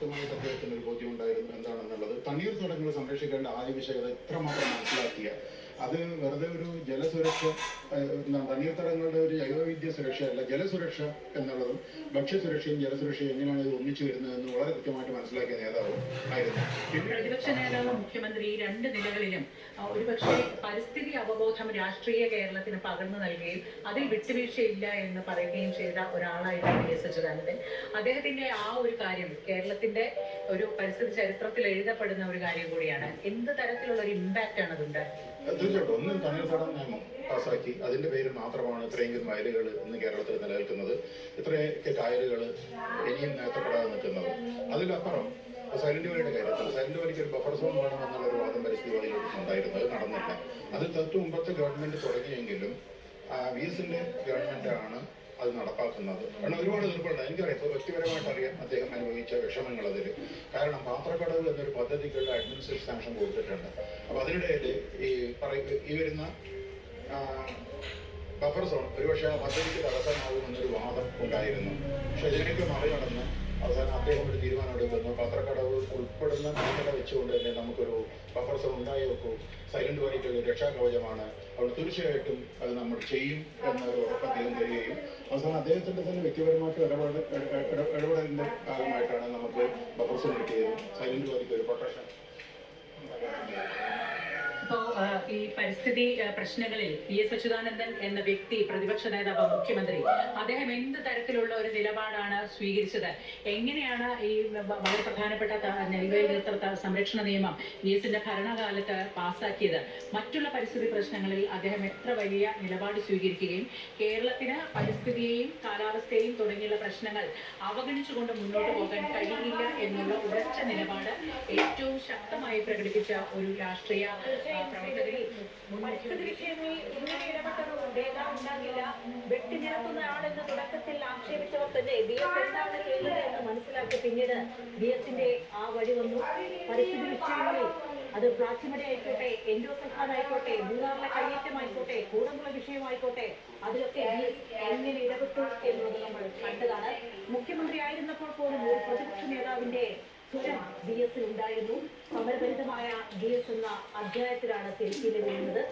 കൃത്യമായിട്ട് അദ്ദേഹത്തിന് ഒരു ബോധ്യം ഉണ്ടായിരുന്നു. എന്താണെന്നുള്ളത് തണ്ണീർത്തടങ്ങൾ സംരക്ഷിക്കേണ്ട ആവശ്യകത എത്രമാത്രം മനസ്സിലാക്കിയ അത് വെറുതെ ഒരു ജലസുരക്ഷ തണ്ണീർത്തടങ്ങളുടെ ഒരു ജൈവവൈദ്യ സുരക്ഷയല്ല ജലസുരക്ഷ എന്നുള്ളതും ഭക്ഷ്യസുരക്ഷയും ജലസുരക്ഷയും എങ്ങനെയാണ് ഇത് ഒന്നിച്ചു വരുന്നതെന്ന് വളരെ കൃത്യമായിട്ട് മനസ്സിലാക്കിയ നേതാവ് ആയിരുന്നു. പ്രതിപക്ഷ നേതാവ് മുഖ്യമന്ത്രി ഈ രണ്ട് നിലകളിലും ഒരുപക്ഷെ പരിസ്ഥിതി അവബോധം രാഷ്ട്രീയ കേരളത്തിന് പകർന്നു നൽകുകയും അതിൽ വിട്ടുവീഴ്ചയില്ല എന്ന് പറയുകയും ചെയ്ത ഒരാളായിരുന്നു വി എസ് അച്യുതാനന്ദൻ. അദ്ദേഹത്തിന്റെ ആ ഒരു കാര്യം കേരളത്തിന്റെ ഒരു പരിസ്ഥിതി ചരിത്രത്തിൽ എഴുതപ്പെടുന്ന ഒരു കാര്യം കൂടിയാണ്. എന്ത് തരത്തിലുള്ള ഒരു ഇമ്പാക്റ്റ് ആണ് അതുണ്ടാക്കിയത് തീർച്ചയായിട്ടും ഒന്നും തണ്ണീർത്തടം നിയമം പാസ്സാക്കി. അതിന്റെ പേരിൽ മാത്രമാണ് ഇത്രയെങ്കിലും വയലുകൾ ഇന്ന് കേരളത്തിൽ നിലനിൽക്കുന്നത്. ഇത്രയൊക്കെ കായലുകൾ ഇനിയും നേട്ടപ്പെടാതെ നിൽക്കുന്നത്. അതിലപ്പുറം സൈലന്റ് വാലിയുടെ കാര്യത്തിൽ സൈലന്റ് ഒരു ബഫർ സോൺ വേണമെന്നുള്ള ഒരു വാദം പരിസ്ഥിതി ഉണ്ടായിരുന്നു. അത് നടന്നില്ല. അത് തൊട്ട് മുമ്പത്തെ ഗവൺമെന്റ് തുടങ്ങിയെങ്കിലും വി എസിന്റെ ഗവൺമെന്റ് ആണ് അത് നടപ്പാക്കുന്നത്. കാരണം ഒരുപാട് എതിർപ്പുണ്ട് എനിക്കറിയാം വ്യക്തിപരമായിട്ട് അറിയാം അദ്ദേഹം അനുഭവിച്ച വിഷമങ്ങൾ അതിൽ കാരണം പാത്രക്കടവ് എന്നൊരു പദ്ധതിക്കുള്ള അഡ്മിനിസ്ട്രേഷൻ സാങ്ഷൻ കൊടുത്തിട്ടുണ്ട്. അപ്പോൾ അതിനിടയിൽ ഈ പറയുക ഈ വരുന്ന ബഫർ സോൺ ഒരുപക്ഷെ ആ പദ്ധതിക്ക് തടസ്സമാകുമെന്നൊരു വാദം ഉണ്ടായിരുന്നു. പക്ഷെ ഇതിനൊക്കെ മറികടന്ന് അവസാനം അദ്ദേഹം ഒരു തീരുമാനം എടുക്കുന്നു. പത്രക്കടവ് ഉൾപ്പെടുന്ന മേഖല വെച്ചുകൊണ്ട് തന്നെ നമുക്കൊരു ബഫർ സോൺ ഉണ്ടായി വെക്കൂ സൈലന്റ് വാലിക്ക് ഒരു രക്ഷാകവചമാണ്. അവിടെ തീർച്ചയായിട്ടും അത് നമ്മൾ ചെയ്യും എന്നൊരു ഉറപ്പ് തരികയും അവസാനം അദ്ദേഹത്തിന്റെ തന്നെ വ്യക്തിപരമായിട്ട് ഇടപെടൽ ഇട- ഇട- ഇടപെടലിന്റെ ഭാഗമായിട്ടാണ് നമുക്ക് ബഫർ സോൺ കിട്ടിയത്. സൈലന്റ് വാലിക്ക് ഒരു പ്രൊട്ടക്ഷൻ ഈ പരിസ്ഥിതി പ്രശ്നങ്ങളിൽ പി എസ് അച്യുതാനന്ദൻ എന്ന വ്യക്തി പ്രതിപക്ഷ നേതാവ് മുഖ്യമന്ത്രി അദ്ദേഹം എന്ത് തരത്തിലുള്ള ഒരു നിലപാടാണ് സ്വീകരിച്ചത്? എങ്ങനെയാണ് ഈ വളരെ പ്രധാനപ്പെട്ട നെൽവേലിത്ത സംരക്ഷണ നിയമം വി എസിന്റെ ഭരണകാലത്ത് പാസാക്കിയത്? മറ്റുള്ള പരിസ്ഥിതി പ്രശ്നങ്ങളിൽ അദ്ദേഹം എത്ര വലിയ നിലപാട് സ്വീകരിക്കുകയും കേരളത്തിന് പരിസ്ഥിതിയെയും കാലാവസ്ഥയെയും തുടങ്ങിയുള്ള പ്രശ്നങ്ങൾ അവഗണിച്ചുകൊണ്ട് മുന്നോട്ട് പോകാൻ കഴിയില്ല എന്നുള്ള ഉറച്ച നിലപാട് ഏറ്റവും ശക്തമായി പ്രകടിപ്പിച്ച ഒരു രാഷ്ട്രീയ ആ, പരിസ്ഥിതി വിഷയങ്ങളിൽ ഇങ്ങനെ ഇടപെട്ടതുകൊണ്ട് ഡേറ്റ ഉണ്ടാകില്ല? വെട്ടിനിരത്തുന്ന ആളെന്ന് തുടക്കത്തിൽ ആക്ഷേപിച്ചവർ തന്നെ ബി എസ് എന്താണ് ചെയ്യുന്നത് എന്ന് മനസ്സിലാക്കി പിന്നീട് ബി എസിന്റെ ആ വഴി വന്നു. പരിസ്ഥിതി വിഷയങ്ങളിൽ അത് പ്ലാസ്റ്റിമഡി ആയിക്കോട്ടെ എൻഡോ ആയിക്കോട്ടെ മൂന്നാറിലെ കയ്യേറ്റമായിക്കോട്ടെ കൂടമ്പുള്ള വിഷയമായിക്കോട്ടെ അതിലൊക്കെ എങ്ങനെ ഇടപെട്ടു എന്നുള്ളത് നമ്മൾ കണ്ടതാണ്. മുഖ്യമന്ത്രി ആയിരുന്നപ്പോൾ പോലും ഒരു പ്രതിപക്ഷ നേതാവിന്റെ സ്വരം എസ് ഉണ്ടായിരുന്നു. സമരബന്ധമായ ഡി എസ് എന്ന അധ്യായത്തിലാണ് തിരുത്തിയിൽ വീഴുന്നത്